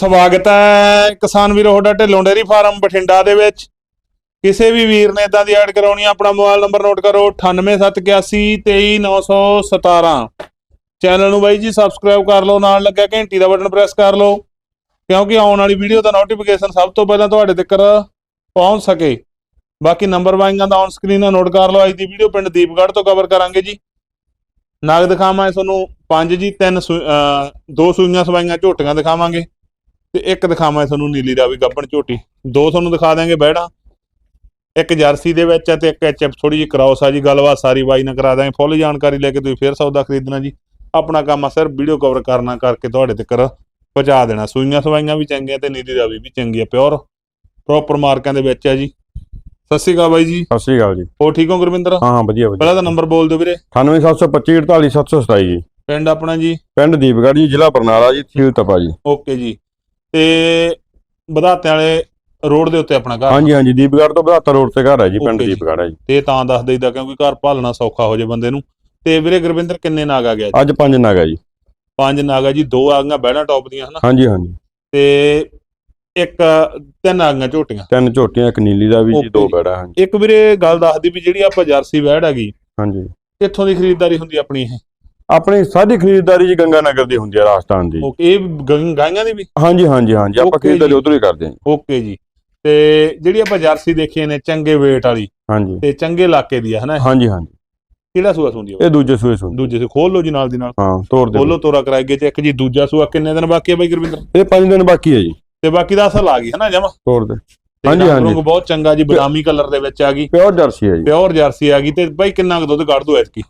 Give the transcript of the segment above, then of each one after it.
ਸਵਾਗਤ ਹੈ ਕਿਸਾਨ ਵੀਰੋ, ਤੁਹਾਡਾ ਢਿੱਲੋਂ ਡੇਰੀ ਫਾਰਮ ਬਠਿੰਡਾ ਦੇ ਵਿੱਚ। ਕਿਸੇ ਵੀ ਵੀਰ ਨੇ ਇਦਾਂ ਦੀ ਐਡ ਕਰਾਉਣੀ ਆਪਣਾ ਮੋਬਾਈਲ ਨੰਬਰ ਨੋਟ ਕਰੋ 9871823917 ਚੈਨਲ ਨੂੰ ਬਾਈ ਜੀ ਸਬਸਕ੍ਰਾਈਬ ਕਰ ਲਓ, ਨਾਲ ਲੱਗਿਆ ਘੰਟੀ ਦਾ ਬਟਨ ਪ੍ਰੈਸ ਕਰ ਲਓ, ਕਿਉਂਕਿ ਆਉਣ ਵਾਲੀ ਵੀਡੀਓ ਦਾ ਨੋਟੀਫਿਕੇਸ਼ਨ ਸਭ ਤੋਂ ਪਹਿਲਾਂ ਤੁਹਾਡੇ ਤੱਕ ਪਹੁੰਚ ਸਕੇ। ਬਾਕੀ ਨੰਬਰ ਵਾਈਆਂ ਦਾ ਔਨ ਸਕਰੀਨ ਨੋਟ ਕਰ ਲਓ, ਅੱਜ ਦੀ ਵੀਡੀਓ ਪਿੰਡ ਦੀਪਗੜ੍ਹ ਤੋਂ ਕਵਰ ਕਰਾਂਗੇ ਜੀ। ਨਾਗ ਦਿਖਾਵਾਂ ਤੁਹਾਨੂੰ ਪੰਜ ਜੀ, ਤਿੰਨ ਸੂ- ਦੋ ਸੂਈਆਂ ਸਵਾਈਆਂ ਝੋਟੀਆਂ ਦਿਖਾਵਾਂਗੇ। ਤੇ ਇੱਕ ਦਿਖਾਵਾਂ ਤੁਹਾਨੂੰ ਨੀਲੀ ਰਾਵੀ ਗੱਬਣ ਝੋਟੀ। ਦੋ ਤੁਹਾਨੂੰ ਦਿਖਾ ਦਾਂਗੇ ਬੈੜਾ। ਇੱਕ ਜਰਸੀ ਦੇ ਵਿੱਚ ਹੈ ਤੇ ਇੱਕ ਐਚਐਫ ਥੋੜੀ ਜਿਹੀ ਕ੍ਰਾਸ ਆ ਜੀ। ਗੱਲਬਾਤ ਸਾਰੀ ਬਾਈ ਨਾਲ ਕਰਾ ਦਾਂਗੇ ਫੁੱਲ ਜਾਣਕਾਰੀ ਲੈ ਕੇ ਤੁਸੀਂ ਫੇਰ ਸੌਦਾ ਖਰੀਦਣਾ ਜੀ। ਆਪਣਾ ਕੰਮ ਆ ਸਿਰਫ ਵੀਡੀਓ ਕਵਰ ਕਰਨਾ ਕਰਕੇ ਤੁਹਾਡੇ ਤੱਕ ਪਹੁੰਚਾ ਦੇਣਾ। ਸੂਈਆਂ ਸਵਾਈਆਂ ਵੀ ਚੰਗੀਆਂ ਤੇ ਨੀਲੀ ਰਾਵੀ ਵੀ ਚੰਗੀ ਆ ਪਿਓਰ ਪ੍ਰੋਪਰ ਮਾਰਕਾਂ ਦੇ ਵਿੱਚ ਹੈ ਜੀ। ਸਤਿ ਸ਼੍ਰੀ ਅਕਾਲ ਬਾਈ ਜੀ। ਸਤਿ ਸ਼੍ਰੀ ਅਕਾਲ ਜੀ। ਹੋ ਠੀਕ ਹੋ ਗੁਰਵਿੰਦਰ? ਹਾਂ ਹਾਂ ਵਧੀਆ ਵਧੀਆ। ਪਹਿਲਾਂ ਤਾਂ ਨੰਬਰ ਬੋਲ ਦਿਓ ਵੀਰੇ। 98725 48727 ਜੀ। ਪਿੰਡ ਆਪਣਾ ਜੀ? ਪਿੰਡ ਦੀਪਗੜ੍ਹ ਜੀ ਜ਼ਿਲ੍ਹਾ ਬਰਨਾਲਾ ਜੀ ਤਹਿਸੀਲ ਤਪਾ ਜੀ। ਓਕੇ ਜੀ। ਤੇ ਵਧਾਤੇ ਵਾਲੇ ਰੋਡ ਦੇ ਉੱਤੇ ਆਪਣਾ ਘਰ ਹਾਂਜੀ ਹਾਂਜੀ ਦੀਪਗੜ੍ਹ ਤੋਂ ਬਹਾਤਾ ਰੋਡ ਤੇ ਘਰ ਹੈ ਜੀ ਪਿੰਡ Okay ਜੀ। ਹੈ ਜੀ। ਤੇ ਤਾਂ ਦੱਸ ਦਈਦਾ ਕਿਉਂਕਿ ਘਰ ਭਾਲਣਾ ਸੌਖਾ ਹੋ ਜੇ ਬੰਦੇ ਨੂੰ। ਤੇ ਵੀਰੇ ਗੁਰਵਿੰਦਰ ਕਿੰਨੇ ਨਾਗ ਆ ਗਿਆ ਜੀ ਅੱਜ ਪੰਜ ਨਗ ਹੈ ਜੀ। ਪੰਜ ਨਾਗ ਆ ਜੀ ਦੋ ਆ ਗਈਆਂ ਬਹਿਣਾ ਟੌਪ ਦੀਆਂ ਹਨਾ? ਹਾਂਜੀ ਹਾਂਜੀ। ਤੇ ਇੱਕ ਤਿੰਨ ਆ ਗਈਆਂ ਝੋਟੀਆਂ। ਤਿੰਨ ਝੋਟੀਆਂ ਇੱਕ ਨੀਲੀ ਦਾ ਵੀ ਜੀ Okay ਦੋ ਜੀ। ਬੈੜਾ ਹਾਂਜੀ। ਇੱਕ ਵੀਰੇ ਗੱਲ ਦੱਸਦੀ ਵੀ ਜਿਹੜੀ ਆਪਾਂ ਜਰਸੀ ਵੈੜ ਹੈਗੀ ਹਾਂਜੀ। ਕਿੱਥੋਂ ਦੀ ਖਰੀਦਦਾਰੀ ਹੁੰਦੀ ਆਪਣੀ ਇਹ? ਆਪਣੀ ਸਾਰੀ ਖਰੀਦਦਾਰੀ ਜੀ ਗੰਗਾ ਨਗਰ ਦੀ ਹੁੰਦੀ ਹੈ ਰਾਜਸਥਾਨ ਦੀ। ਓਕੇ ਇਹ ਗ- ਗਾਈਆਂ ਦੀ ਵੀ? ਹਾਂਜੀ ਹਾਂਜੀ ਹਾਂਜੀ ਆਪਾਂ Okay ਖਰੀਦਦਾਰੀ ਜੀ। ਉਧਰੋਂ ਹੀ ਕਰਦੇ ਹਾਂ ਜੀ। ਓਕੇ ਜੀ। ਤੇ ਜਿਹੜੀ ਆਪਾਂ ਜਰਸੀ ਦੇਖੀ ਨੇ ਚੰਗੇ weight ਵਾਲੀ ਹਾਂਜੀ। ਤੇ ਚੰਗੇ ਇਲਾਕੇ ਦੀ ਆ ਹਨਾ ਇਹ? ਹਾਂਜੀ ਹਾਂਜੀ। ਕਿਹੜਾ ਸੂਆ ਸੁੰਦੀ ਆ ਇਹ ਦੂਜੇ ਸੂਏ ਸੁਣ ਦੂਜੇ ਸੇ ਖੋਲ ਲਓ ਜੀ ਨਾਲ ਦੀ ਨਾਲ। ਹਾਂ ਤੋੜ ਦੇ ਖੋਲੋ ਤੋਰਾ ਕਰਾਈਏ ਤੇ ਇੱਕ ਜੀ ਦੂਜਾ ਸੂਆ ਕਿੰਨੇ ਦਿਨ ਬਾਕੀ ਆ ਬਾਈ ਗੁਰਵਿੰਦਰ? ਇਹ ਪੰਜ ਦਿਨ ਬਾਕੀ ਹੈ ਜੀ। ਤੇ ਬਾਕੀ ਦਾ ਅਸਲ ਆ ਗਈ ਹਨਾ ਜਮਾ? ਤੋੜ ਦੇ। ਹਾਂਜੀ, ਹਾਂਜੀ। ਰੁੰਗ ਬਹੁਤ ਚੰਗਾ ਜੀ ਬਦਾਮੀ ਕਲਰ ਦੇ ਵਿੱਚ ਆ ਗਈ। ਪਿਓਰ ਜਰਸੀ ਹੈ ਜੀ। ਪਿਓਰ ਜਰਸੀ ਆ ਗਈ ਤੇ ਬਾਈ ਕਿੰਨਾ ਕੁ ਦੁੱਧ ਕੱਢ ਦੋ ਐਤਕੀ?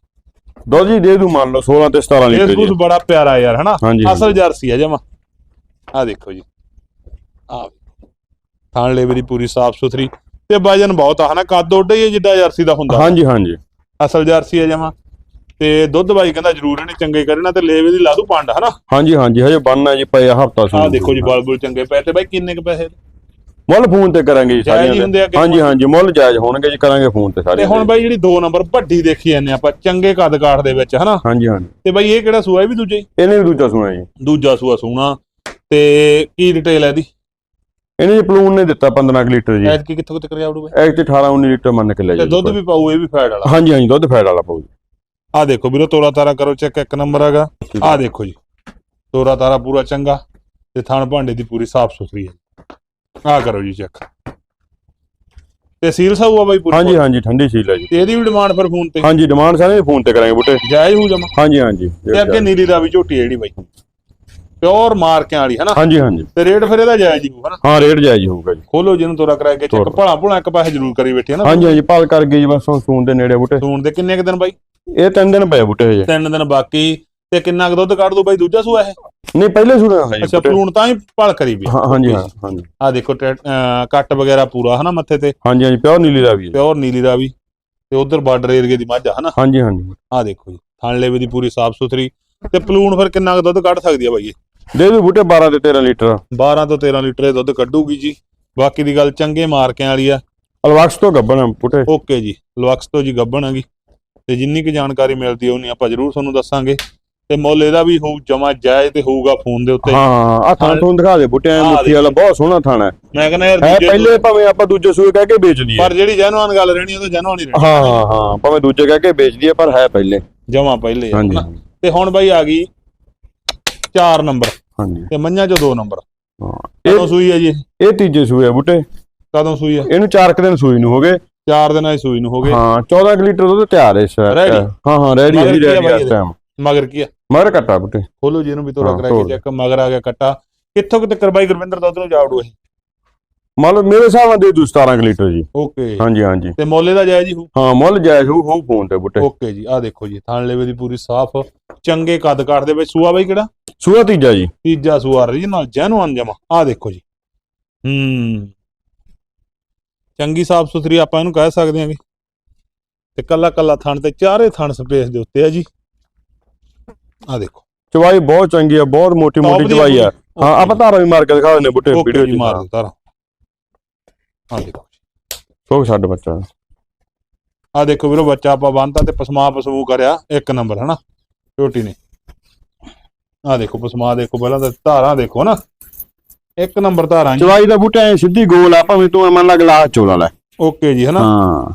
ਦੁੱਧ ਜੀ ਦੇ ਦੂ ਮੰਨ ਲਓ 16 ਤੇ 17 ਫੇਸ ਲੀਟਰ ਜੀ। ਫੂਸ ਬੜਾ ਪਿਆਰਾ ਯਾਰ ਹਨਾ? ਹਾਂਜੀ ਅਸਲ ਜਰਸੀ ਆ ਜਮਾ। ਆ ਦੇਖੋ ਜੀ। ਆ ਥਾਣ ਲੇਵਰੀ ਪੂਰੀ ਸਾਫ਼ ਸੁਥਰੀ। ਤੇ ਵਜਨ ਬਹੁਤ ਆ ਹਨਾ? ਕੱਦ ਓਡਾ ਹੀ ਆ ਜਿੱਡਾ ਜਰਸੀ ਦਾ ਹੁੰਦਾ। ਹਾਂਜੀ ਹਾਂਜੀ। ਅਸਲ ਜਰਸੀ ਆ ਜਮਾ। ਤੇ ਦੁੱਧ ਬਾਈ ਕਹਿੰਦਾ ਜ਼ਰੂਰ ਇਹਨੇ ਚੰਗੇ ਕਰਨਾ ਤੇ ਲੇਵੇ ਦੀ ਲਾ ਦੂ ਪੰਡ ਹਨਾ? ਹਾਂਜੀ ਹਾਂਜੀ ਹਜੇ ਬਣਨਾ ਜੀ ਪਿਆ ਹਫਤਾ ਆ ਦੇਖੋ ਜੀ ਬਲ ਬੁਲ ਚੰਗੇ ਪਏ ਤੇ ਬਾਈ ਕਿੰਨੇ ਕ ਪੈਸੇ? ਮੁੱਲ ਫੋਨ ਤੇ ਕਰਾਂਗੇ ਜੀ ਜਾਇਜ਼ ਹੀ ਸਾਰੀਆਂ ਹੁੰਦੇ ਆ ਦੇ। ਕਿ ਹਾਂਜੀ ਹਾਂਜੀ ਮੁੱਲ ਜਾਇਜ਼ ਹੋਣਗੇ ਜੀ ਕਰਾਂਗੇ ਫੋਨ ਤੇ ਤੇ ਸਾਰੇ ਹੁਣ ਬਾਈ ਜਿਹੜੀ 2 ਨੰਬਰ ਵੱਡੀ ਦੇਖੀ ਜਾਂਦੇ ਆਪਾਂ ਚੰਗੇ ਕੱਦ ਕਾਠ ਦੇ ਵਿੱਚ ਹਨਾ? ਹਾਂਜੀ ਹਾਂਜੀ। ਤੇ ਬਾਈ ਇਹ ਕਿਹੜਾ ਸੂਆ ਇਹ ਵੀ ਦੂਜਾ ਹੀ? ਇਹਨੇ ਵੀ ਦੂਜਾ ਸੁਣਾ ਜੀ। ਦੂਜਾ ਸੂਆ ਸੂਣਾ। ਤੇ ਕੀ ਡਿਟੇਲ ਹੈ ਇਹਦੀ? ਇਹਨੇ ਜੀ ਪਲੂਨ ਨੇ ਦਿੱਤਾ 15 ਕੁ ਲੀਟਰ ਜੀ। ਐਤਕੀ ਕਿੱਥੋਂ ਕਿੱਥੇ ਕਰਿਆ ਉੜੂ ਐਕ ਤੇ 18 19 ਲੀਟਰ ਮੰਨ ਕੇ ਲੈ ਤੇ ਜੀ ਦੁੱਧ ਵੀ ਪਾਊ ਇਹ ਵੀ ਫੈਟ ਵਾਲਾ। ਹਾਂਜੀ ਹਾਂਜੀ ਦੁੱਧ ਫੈਟ ਵਾਲਾ ਪਾਉ ਜੀ। ਆ ਦੇਖੋ ਵੀਰੋ ਤੋਰਾ ਤਾਰਾ ਕਰੋ ਚੈੱਕ ਇੱਕ ਨੰਬਰ ਹੈਗਾ। ਆ ਦੇਖੋ ਜੀ। ਤੋਰਾ ਤਾਰਾ ਪੂਰਾ ਚੰਗਾ ਤੇ ਥਣ ਭਾਂਡੇ ਦੀ ਪੂਰੀ ਸਾਫ਼ ਸੁਥਰੀ ਹੈ। ਆ ਕਰੋ ਜੀ ਚੈੱਕ ਤੇ ਸੀਲ ਸਾਊ ਆ ਬਾਈ ਪੂਰੀ? ਹਾਂਜੀ ਹਾਂਜੀ ਠੰਡੀ ਸੀਲ ਹੈ ਜੀ। ਤੇ ਇਹਦੀ ਵੀ ਡਿਮਾਂਡ ਫਿਰ ਫੋਨ ਤੇ? ਹਾਂਜੀ ਡਿਮਾਂਡ ਸਾਰੇ ਫੋਨ ਤੇ ਕਰਾਂਗੇ ਬੁੱਟੇ। ਜਾਇਜ਼ ਹੋ ਜਮਾ ਹਾਂਜੀ ਹਾਂਜੀ ਤੇ ਅੱਗੇ ਨੀਲੀ ਦਾ ਵੀ ਝੋਟੀ ਹੈ ਜਿਹੜੀ ਬਾਈ। ਪਿਓਰ ਮਾਰਕਿਆਂ ਵਾਲੀ ਹਨਾ? ਹਾਂਜੀ ਹਾਂਜੀ। ਤੇ ਰੇਟ ਫਿਰ ਇਹਦਾ ਜਾਇਜ਼ ਹੀ ਹੋਊ ਹਨਾ? ਹਾਂ ਰੇਟ ਜਾਇਜ਼ ਹੋਊਗਾ ਜੀ। ਖੋਲੋ ਜਿਹਨੂੰ ਤੋਰਾ ਕਰਾ ਕੇ ਚੈੱਕ। ਭਲਾ ਭੁਲਾ ਇੱਕ ਪਾਸੇ ਜ਼ਰੂਰ ਕਰੀ ਬੈਠੇ ਹਨਾ? ਹਾਂਜੀ ਹਾਂਜੀ ਪਾਲ ਕਰ ਗਈ ਜੀ ਬਸ ਸੂਨ ਦੇ ਨੇੜੇ ਬੁੱਟੇ। ਸੂਣ ਦੇ ਕਿੰਨੇ ਕ ਦਿਨ ਬਾਈ? ਇਹ ਤਿੰਨ ਦਿਨ ਪਏ ਬੁੱਟੇ ਹਜੇ। ਤਿੰਨ ਦਿਨ ਬਾਕੀ। ਤੇ ਕਿੰਨਾ ਕੁ ਦੁੱਧ ਕੱਢ ਦੂ ਬਾਈ ਦੂਜਾ ਸੂਆ ਇਹ? ਨਹੀਂ ਪਹਿਲੇ ਸੁਣਿਆ ਹੈ ਜੀ ਅੱਛਾ। ਪਲੂਣ ਤਾਂ ਹੀ ਭਲ ਕਰੀ ਵੀ। ਹਾਂ ਹਾਂਜੀ ਹਾਂ ਹਾਂਜੀ। ਆ ਦੇਖੋ ਟੈ- ਅਹ ਕੱਟ ਵਗੈਰਾ ਪੂਰਾ ਹਨਾ ਮੱਥੇ ਤੇ? ਹਾਂਜੀ ਹਾਂਜੀ ਪਿਓਰ ਨੀਲੀ ਦਾ ਵੀ ਹੈ। ਪਿਓਰ ਨੀਲੀ ਦਾ ਵੀ। ਤੇ ਉਧਰ ਬਾਰਡਰ ਏਰੀਏ ਦੀ ਮੱਝ ਆ ਹਨਾ? ਹਾਂਜੀ ਹਾਂਜੀ। ਆ ਦੇਖੋ ਜੀ ਥਣ ਲੇਵੇ ਦੀ ਪੂਰੀ ਸਾਫ਼ ਸੁਥਰੀ। ਤੇ ਪਲੂਣ ਫਿਰ ਕਿੰਨਾ ਕੁ ਦੁੱਧ ਕੱਢ ਸਕਦੀ ਆ ਬਾਈ ਇਹ? ਦੇ ਦੂ ਬੁੱਟੇ 12 ਤੇ 13 ਲੀਟਰ। 12 ਤੋਂ 13 ਲੀਟਰ ਇਹ ਦੁੱਧ ਕੱਢੂਗੀ ਜੀ। ਬਾਕੀ ਦੀ ਗੱਲ ਚੰਗੇ ਮਾਰਕਿਆਂ ਵਾਲੀ ਆ। ਅਲਵਾਕਸ ਤੋਂ ਗੱਬਣ ਬੁੱਟੇ। ਓਕੇ ਜੀ ਲਵਕਸ ਤੋਂ ਜੀ ਗੱਬਣ ਹੈਗੀ ਤੇ ਜਿੰਨੀ ਕੁ ਜਾਣਕਾਰੀ ਮਿਲਦੀ ਹੈ ਉਨੀ ਆਪਾਂ ਜ਼ਰੂਰ ਤੁਹਾਨੂੰ ਦੱਸਾਂਗੇ। ਤੇ ਮੁੱਲ ਇਹਦਾ ਵੀ ਹੋਊ ਜਮਾ ਜਾਇਜ਼ ਤੇ ਹੋਊਗਾ ਫੋਨ ਦੇ ਉੱਤੇ। ਹਾਂ ਆ ਥਾਂ ਤੋਂ ਦਿਖਾ ਦੇ ਬੁੱਟੇ ਐ ਆਹ ਮੁੱਠੀ ਵਾਲਾ ਬਹੁਤ ਸੋਹਣਾ ਥਾਣਾ ਹੈ। ਮੈਂ ਕਹਿੰਦਾ ਯਾਰ ਹੈ ਦੂਜੇ ਪਹਿਲੇ ਭਾਵੇਂ ਆਪਾਂ ਦੂਜੇ ਸੂਏ ਕਹਿ ਕੇ ਵੇਚ ਦਈਏ ਪਰ ਜਿਹੜੀ ਜੈਨੂਅਨ ਗੱਲ ਰਹਿਣੀ ਉਹ ਤਾਂ ਜੈਨੂਅਨ ਹੀ ਰਹਿਣੀ। ਹਾਂ ਹਾਂ ਹਾਂ ਭਾਵੇਂ ਦੂਜੇ ਕਹਿ ਕੇ ਵੇਚ ਦਈਏ ਪਰ ਹੈ ਪਹਿਲੇ। ਜਮਾ ਪਹਿਲੇ ਹਾਂਜੀ? ਤੇ ਹੁਣ ਬਾਈ ਆ ਗਈ 4 ਨੰਬਰ। ਹਾਂਜੀ। ਤੇ ਮੰਝਾਂ ਚੋਂ 2 ਨੰਬਰ। ਹਾਂ ਇਹ ਸੂਈ ਹੈ ਜੀ? ਇਹ? ਤੀਜੇ ਸੂਏ ਆ ਬੁੱਟੇ। ਕਦੋਂ ਸੂਈ ਹੈ ਇਹਨੂੰ 4 ਕੁ ਦਿਨ ਸੂਈ ਨੂੰ ਹੋ ਗਏ। 4 ਦਿਨਾਂ ਦੀ ਸੂਈ ਨੂੰ ਹੋ ਗਏ। ਹਾਂ 14 ਕੁ ਲੀਟਰ ਦੁੱਧ ਤਿਆਰ ਹੈ Ready? ਹਾਂ ਹਾਂ ਰੈਡੀ ਹੈ ਜੀ ਰੈਡੀ ਇਸ? ਟਾਈਮ ਮਗਰ ਕੀ ਆ? ਮਗਰ ਕੱਟਾ ਬੁੱਟੇ ਖੋਲੋ ਜੀ ਇਹਨੂੰ ਵੀ ਹਾਂ, ਕਰਾ ਕੇ ਤੋਰ। ਚੈੱਕ ਮਗਰ ਆ ਗਿਆ ਕੱਟਾ। ਕਿੱਥੋਂ ਕਿਤੇ ਕਰਵਾਈ ਗੁਰਵਿੰਦਰ ਦੁੱਧ ਨੂੰ ਜਾਵੜੂ ਇਹ? ਮੰਨ ਲਓ ਮੇਰੇ ਹਿਸਾਬ ਨਾਲ ਦੇ ਦੂ 17 ਕੁ ਲੀਟਰ ਜੀ। ਓਕੇ। ਹਾਂਜੀ ਹਾਂਜੀ। ਤੇ ਮੋਲੇ ਦਾ ਜਾਇਜ਼ ਹੀ ਹੋਊ? ਹਾਂ ਮੁੱਲ ਜਾਇਜ਼ ਹੋਊ ਹੋਊ ਫੋਨ ਤੇ ਬੁੱਟੇ ਓਕੇ ਜੀ ਆ ਦੇਖੋ ਜੀ ਥਾਣ ਲੇਵੇ ਦੀ ਪੂਰੀ ਸਾਫ਼। ਚੰਗੇ ਕੱਦ ਕਾਠ ਦੇ ਵਿੱਚ ਸੂਆ ਬਾਈ ਕਿਹੜਾ? ਸੂਆ ਤੀਜਾ ਜੀ। ਤੀਜਾ ਸੂਆ ਰੀਜਨਲ ਜੈਨੂਅਨ ਜਮਾ। ਆ ਦੇਖੋ ਜੀ। ਹੂੰ। ਚੰਗੀ ਸਾਫ਼ ਸੁਥਰੀ ਆਪਾਂ ਇਹਨੂੰ ਕਹਿ ਸਕਦੇ ਹਾਂਗੇ ਤੇ ਕੱਲਾ ਕੱਲਾ ਥਣ ਤੇ ਚਾਰੇ ਥਣ ਸਪੇਸ ਦੇ ਉੱਤੇ ਆ ਜੀ। ਆ ਦੇਖੋ। ਚਵਾਈ ਬਹੁਤ ਚੰਗੀ ਆ ਬਹੁਤ ਮੋਟੀ ਮੋਟੀ ਦੀ ਚਵਾਈ ਆ। ਹਾਂ ਆਪਾਂ ਧਾਰਾ ਵੀ ਮਾਰ ਕੇ ਦਿਖਾ ਦਿੰਦੇ ਬੁੱਟੇ ਵੀਡੀਓ ਜੀ ਮਾਰ ਦਿੱਤਾ ਰਾ ਆ ਦੇਖੋ ਸੋ ਛੱਡ ਬੱਚਾ। ਆ ਦੇਖੋ ਵੀਰੋ ਬੱਚਾ ਆਪਾਂ ਬੰਨਤਾ ਤੇ ਪਸਮਾ ਪਸਮੂ ਕਰਿਆ ਇੱਕ ਨੰਬਰ ਹਨਾ? ਛੋਟੀ ਨੇ। ਆ ਦੇਖੋ ਪਸਮਾ ਦੇਖੋ ਪਹਿਲਾਂ ਤਾਂ ਧਾਰਾਂ ਦੇਖੋ ਨਾ ਇੱਕ ਨੰਬਰ ਧਾਰਾਂ ਚਵਾਈ ਦਾ ਬੂਟਾ ਐ ਸਿੱਧੀ ਗੋਲ ਆ ਭਾਵੇਂ ਤੂੰ ਮੰਨ ਲਾ ਗਲਾਸ ਚੋਲਾ ਲੈ। ਓਕੇ ਜੀ ਹਨਾ? ਹਾਂ।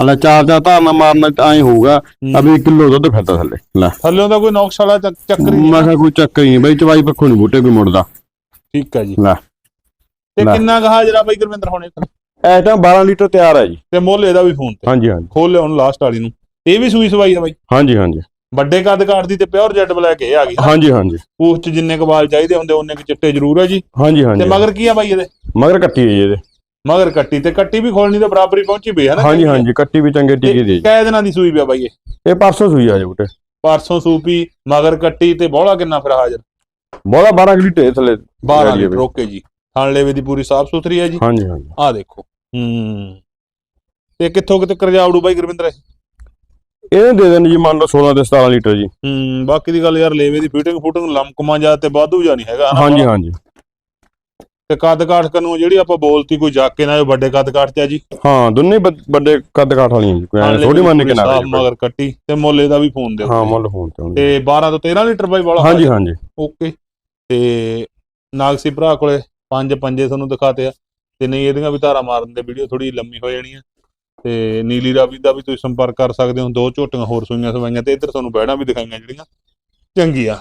ਹਲਾ ਚਾਰ ਚਾਰ ਧਾਰਨਾ ਮਾਰਨਾ ਐ ਹੋਊਗਾ। ਅਬੇ ਕਿਲੋ ਦੁੱਧ ਫਿਰਦਾ ਥੱਲੇ। ਲੈ। ਥੱਲਿਓਂ ਦਾ ਕੋਈ ਨੌਕਸ਼ ਵਾਲਾ ਚੱਕ- ਚੱਕਰ ਹੀ। ਮੈਂ ਕਿਹਾ ਕੋਈ ਚੱਕਰ ਹੀ ਨਹੀਂ ਬਈ ਚਵਾਈ ਪੱਖੋਂ ਨਹੀਂ ਬੂਟੇ ਕੋਈ ਮੁੜਦਾ। ਠੀਕ ਹੈ ਜੀ। ਲੈ। ਤੇ। ਕਿੰਨਾ ਕੁ ਹਾਜ਼ਰਾ ਬਾਈ ਗੁਰਵਿੰਦਰ ਹੋਣੇ ਐ ਤਾਂ 12 ਲੀਟਰ ਤਿਆਰ ਹੈ ਜੀ। ਤੇ ਮੁੱਲ ਇਹਦਾ ਵੀ ਫੋਨ ਤੇ। ਹਾਂਜੀ ਹਾਂਜੀ। ਖੋਲ ਲਿਆ ਹੁਣ ਲਾਸਟ ਵਾਲੀ ਨੂੰ। ਇਹ ਵੀ ਸੂਈ ਸਵਾਈ ਆ ਬਾਈ। ਹਾਂਜੀ ਹਾਂਜੀ। ਵੱਡੇ ਕੱਦ ਕਾਠ ਦੀ ਤੇ ਪਿਓਰ ਜੈਟ ਬਲੈਕ ਇਹ ਆ ਗਈ। ਹਾਂਜੀ ਹਾਂਜੀ। ਪੂਛ ਚ ਜਿੰਨੇ ਕੁ ਵਾਲ ਚਾਹੀਦੇ ਹੁੰਦੇ ਉਹਨੇ ਕੁ ਚਿੱਟੇ ਜ਼ਰੂਰ ਹੈ ਜੀ। ਹਾਂਜੀ ਤੇ ਹਾਂਜੀ ਮਗਰ ਕੀ ਆ ਬਾਈ ਇਹਦੇ? ਮਗਰ ਕੱਟੀ ਹੈ ਜੀ ਇਹਦੇ। ਮਗਰ ਕੱਟੀ ਤੇ ਕੱਟੀ ਵੀ ਖੋਲਣੀ ਤੇ ਬਰਾਬਰ ਪਹੁੰਚੀ ਪਈ ਹੈ ਨਾ ਹਾਂਜੀ ਹਾਂਜੀ ਕੱਟੀ ਵੀ ਚੰਗੇ ਟੀਕੇ ਦੀ। ਹੈ। ਕੈ ਦਿਨਾਂ ਦੀ ਸੂਈ ਪਿਆ ਬਾਈ ਇਹ। ਇਹ ਪਰਸੋਂ ਸੂਈ ਆ ਜੀ ਬੂਟੇ। ਪਰਸੋਂ ਸੂਪੀ ਮਗਰ ਕੱਟੀ ਤੇ ਬੋਲਾ ਕਿੰਨਾ ਫਿਰ ਹਾਜ਼ਰ? ਬਹੁਤਾ 12 ਲੀਟਰ ਥੱਲੇ 12 ਲੈ ਲਈਏ ਲੀਟਰ ਓਕੇ ਜੀ। ਥਣ ਲੇਵੇ ਦੀ ਪੂਰੀ ਸਾਫ਼ ਸੁਥਰੀ ਹੈ ਜੀ। ਹਾਂਜੀ ਹਾਂਜੀ। ਆਹ ਦੇਖੋ। ਹੂੰ। ਤੇ ਕਿੱਥੋਂ ਕਿਤੇ ਕਰਜਾਵੜੂ ਬਾਈ ਗੁਰਵਿੰਦਰ ਇਹ? ਇਹਨੇ ਦੇ ਦੇਣ ਜੀ ਮੰਨ ਲਓ 16 ਤੇ 17 ਲੀਟਰ ਜੀ। ਹੂੰ ਬਾਕੀ ਦੀ ਗੱਲ ਯਾਰ ਲੇਵੇ ਦੀ ਫਿਟਿੰਗ ਫੁਟਿੰਗ ਲਮਕਮਾ ਜਾ ਤੇ ਵਾਧੂ ਜਾ ਨਹੀਂ ਹੈਗਾ ਹਾਂਜੀ। ਹਾਂਜੀ। ਤੇ ਕੱਦ ਕਾਠ ਕਨੂੰ ਜਿਹੜੀ ਆਪਾਂ ਬੋਲਤੀ ਕੋਈ ਜਾ ਕੇ ਨਾ ਇਹ ਵੱਡੇ ਕੱਦ ਕਾਠ ਚ ਆ ਜੀ। ਹਾਂ ਦੋਨੇ ਵੱਡ- ਵੱਡੇ ਕੱਦ ਕਾਠ ਵਾਲੀਆਂ ਜੀ ਕੋਈ ਐਂ ਛੋਟੀ ਮੰਨ ਕੇ ਨਾ ਸਾਫ਼ ਮਗਰ ਕੱਟੀ ਤੇ ਮੁੱਲ ਇਹਦਾ ਵੀ ਫੋਨ ਦੇ ਹਾਂ। ਮੁੱਲ ਫੋਨ ਤੇ। ਤੇ 12 ਤੋਂ 13 ਲੀਟਰ ਬਾਈ ਵਾਲਾ ਹਾਂਜੀ ਹਾਂਜੀ। ਓਕੇ। ਤੇ ਨਾਗਸੀ ਭਰਾ ਕੋਲੇ ਪੰਜ ਪੰਜੇ ਤੁਹਾਨੂੰ ਦਿਖਾਤੇ ਆ। ਤੇ ਨਹੀਂ ਇਹਦੀਆਂ ਵੀ ਧਾਰਾ ਮਾਰਨ ਦੇ ਵੀਡੀਓ ਥੋੜੀ ਲੰਮੀ ਹੋ ਜਾਣੀ ਆ ਤੇ ਨੀਲੀ ਰਾਵੀ ਦਾ ਵੀ ਤੁਸੀਂ ਸੰਪਰਕ ਕਰ ਸਕਦੇ ਹੋ। ਦੋ ਝੋਟੀਆਂ ਹੋਰ ਸੂਈਆਂ ਸਵਾਈਆਂ ਤੇ ਇੱਧਰ ਤੁਹਾਨੂੰ ਬਹਿਣਾ ਵੀ ਦਿਖਾਈਆਂ ਜਿਹੜੀਆਂ। ਚੰਗੀਆਂ।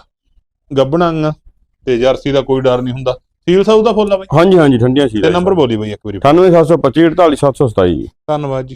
ਗੱਬਣਾਂ ਤੇ ਜਰਸੀ ਦਾ ਕੋਈ ਡਰ ਨਹੀਂ ਹੁੰਦਾ। ਸੀਲ ਸਾਊ ਦਾ ਫੁੱਲ ਆ ਬਾਈ? ਹਾਂਜੀ ਹਾਂਜੀ ਠੰਡੀਆਂ ਸੀ ਤੇ ਨੰਬਰ ਬੋਲੀ ਬਾਈ ਇੱਕ ਵਾਰੀ। 98725 48727 ਜੀ। ਧੰਨਵਾਦ ਜੀ।